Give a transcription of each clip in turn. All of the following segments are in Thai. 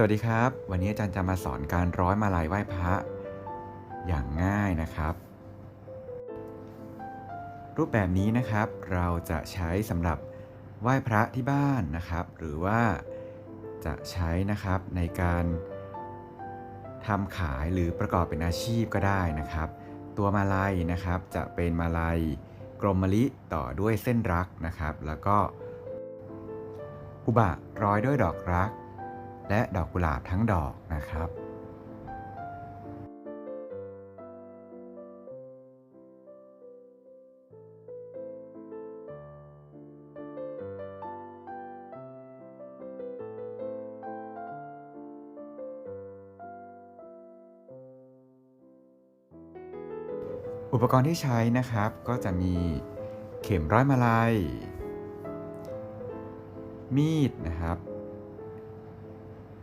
สวัสดีครับ วันนี้อาจารย์จะมาสอนการร้อยมาลัยไหว้พระอย่างง่ายนะครับ รูปแบบนี้นะครับเราจะใช้สำหรับไหว้พระที่บ้านนะครับ หรือว่าจะใช้นะครับในการทำขายหรือประกอบเป็นอาชีพก็ได้นะครับ ตัวมาลัยนะครับจะเป็นมาลัยกลมมะลิต่อด้วยเส้นรักนะครับ แล้วก็อุบะร้อยด้วยดอกรัก และดอกกุหลาบทั้งดอกนะครับอุปกรณ์ที่ใช้นะครับก็จะมีเข็มร้อยมาลัย มีดนะครับ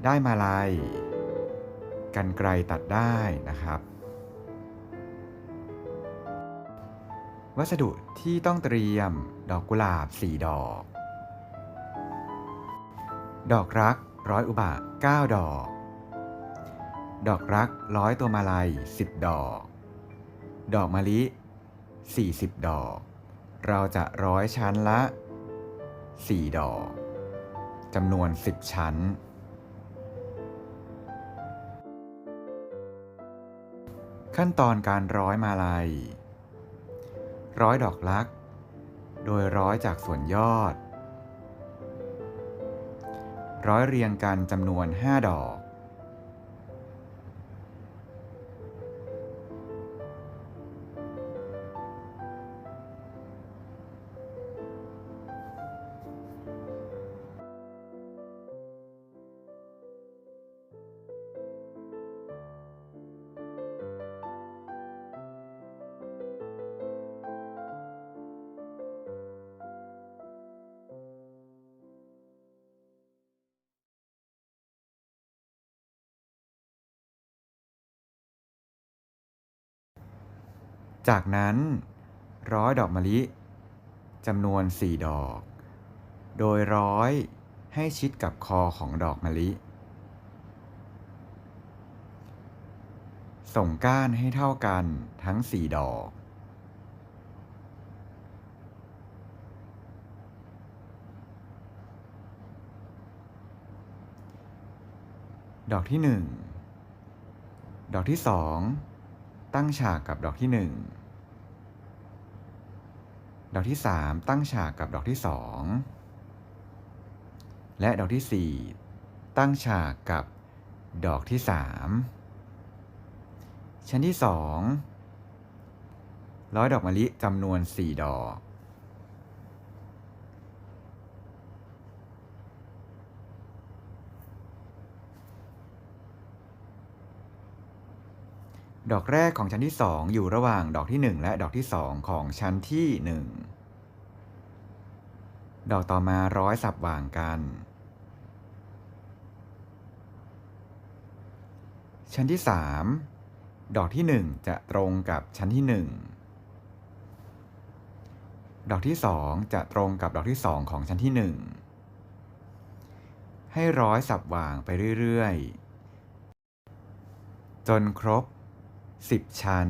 ได้มาลัยกันไกลตัดได้นะครับ วัสดุที่ต้องเตรียมดอกกุหลาบ 4 ดอก ดอกรักร้อยอุบะ 9 ดอก ดอกรักร้อยตัวมาลัย 10 ดอก ดอกมะลิ 40 ดอก เราจะร้อยชั้นละ 4 ดอกจำนวน 10 ชั้น ขั้นตอนการร้อยมาลัย ร้อยดอกลัก โดยร้อยจากส่วนยอด ร้อยเรียงกันจำนวน 5 ดอก จากนั้นร้อยดอกมะลิจำนวน 4 ดอก โดยร้อยให้ชิดกับคอของดอกมะลิ ส่งก้านให้เท่ากันทั้ง 4 ดอก ดอกที่ 1 ดอกที่ 2 ตั้งฉากกับดอกที่ 1 ดอกที่ 3 ตั้งฉากกับดอกที่ 2 และดอกที่ 4 ตั้งฉากกับดอกที่ 3 ชั้นที่ 2 ร้อยดอกมะลิจำนวน 4 ดอก ดอกแรกของชั้นที่ 2 อยู่ระหว่างดอกที่ 1 และดอกที่ 2 ของชั้นที่ 1 ดอกต่อมาร้อยสับวางกัน ชั้นที่ 3 ดอกที่ 1 จะตรงกับชั้นที่ 1 ดอกที่ 2 จะตรงกับดอกที่ 2 ของชั้นที่ 1 ให้ร้อยสับวางไปเรื่อย ๆ จนครบ 10 ชั้น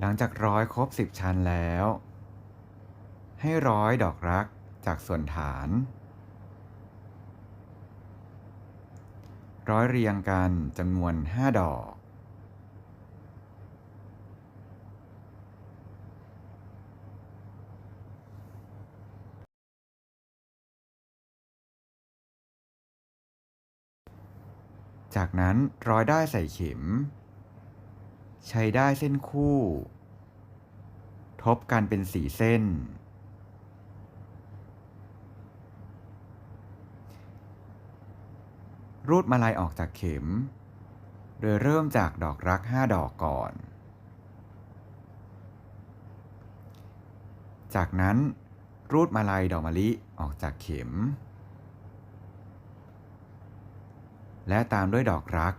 หลังจากร้อยครบ 10 ชั้นแล้ว ให้ร้อยดอกรักจากส่วนฐาน ร้อยเรียงกันจำนวน 5 ดอก จากนั้นร้อยได้ใส่เข็ม ใช้ได้เส้นคู่ ทบกันเป็นสีเส้น รูดมาลัยออกจากเข็ม โดยเริ่มจากดอกรัก 5 ดอกก่อน จากนั้นรูดมาลัยดอกมะลิออกจากเข็ม และตามด้วยดอกรัก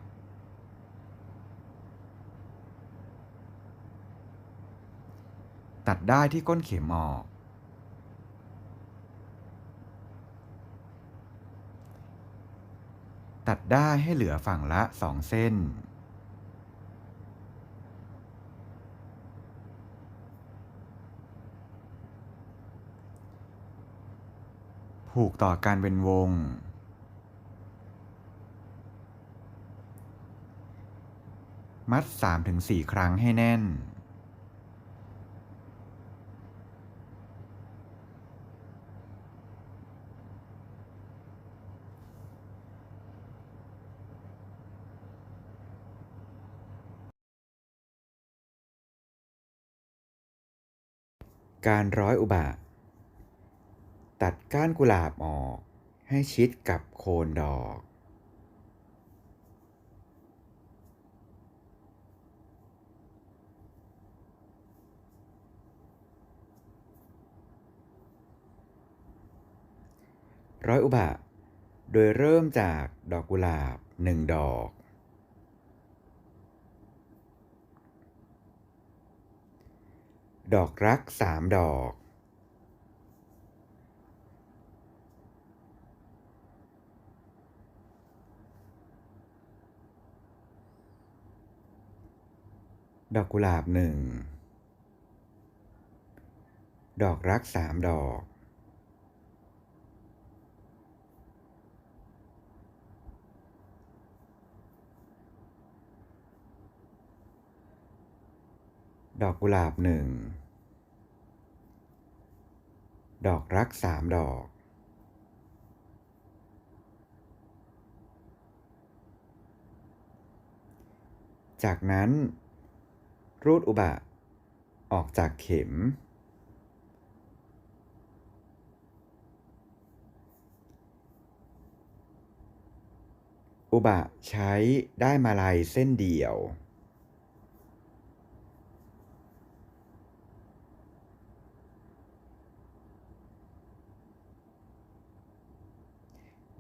ตัดได้ที่ก้นเข็มออก ตัดได้ให้เหลือฝั่งละสองเส้น ผูกต่อกันเป็นวงมัด 3-4 ครั้งให้แน่น การร้อยอุบะ ตัดก้านกุหลาบออกให้ชิดกับโคนดอก ร้อยอุบะ โดยเริ่มจากดอกกุหลาบหนึ่งดอก ดอกรักสามดอก ดอกกุหลาบหนึ่ง ดอกรักสามดอก ดอกกุหลาบหนึ่ง ดอกรักสามดอก จากนั้น รูดอุบะ ออกจากเข็ม อุบะใช้ได้มาลัยเส้นเดียว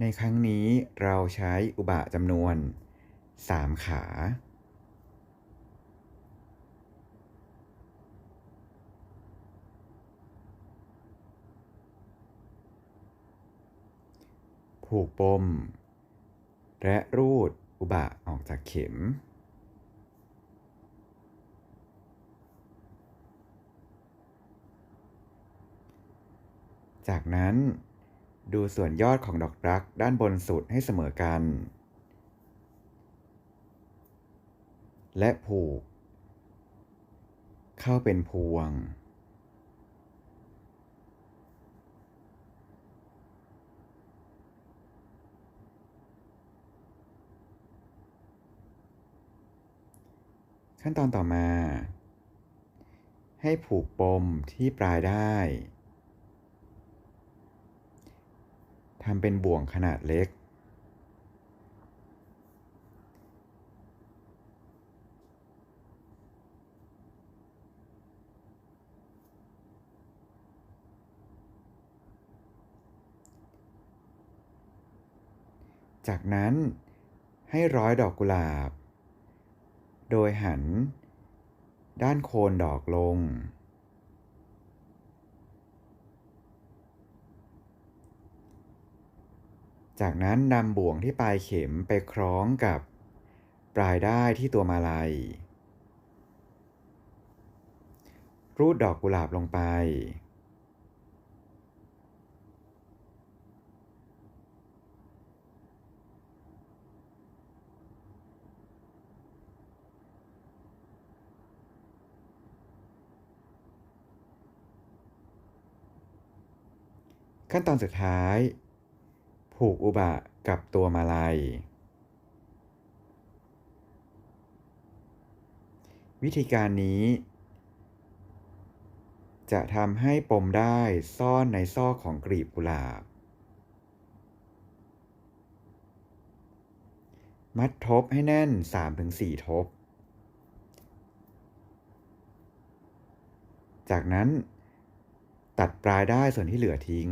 ในครั้งนี้เราใช้อุบะจำนวน 3 ขา ผูกปม และรูดอุบะออกจากเข็ม จากนั้น ดูส่วนยอดของดอกรักด้านบนสุดให้เสมอกัน และผูก เข้าเป็นพวง ขั้นตอนต่อมา ให้ผูกปมที่ปลายได้ ทำเป็นบ่วงขนาดเล็ก จากนั้นให้ร้อยดอกกุหลาบ โดยหัน ด้านโคนดอกลง จากนั้นนำบ่วงที่ปลายเข็มไปคล้องกับปลายได้ที่ตัวมาลัย รูดดอกกุหลาบลงไป ขั้นตอนสุดท้าย ผูกอุบะกับตัวมาลัย วิธีการนี้ จะทำให้ปมได้ซ่อนในซอกของกลีบกุหลาบ มัดทบให้แน่น 3-4 ทบ จากนั้นตัดปลายได้ส่วนที่เหลือทิ้ง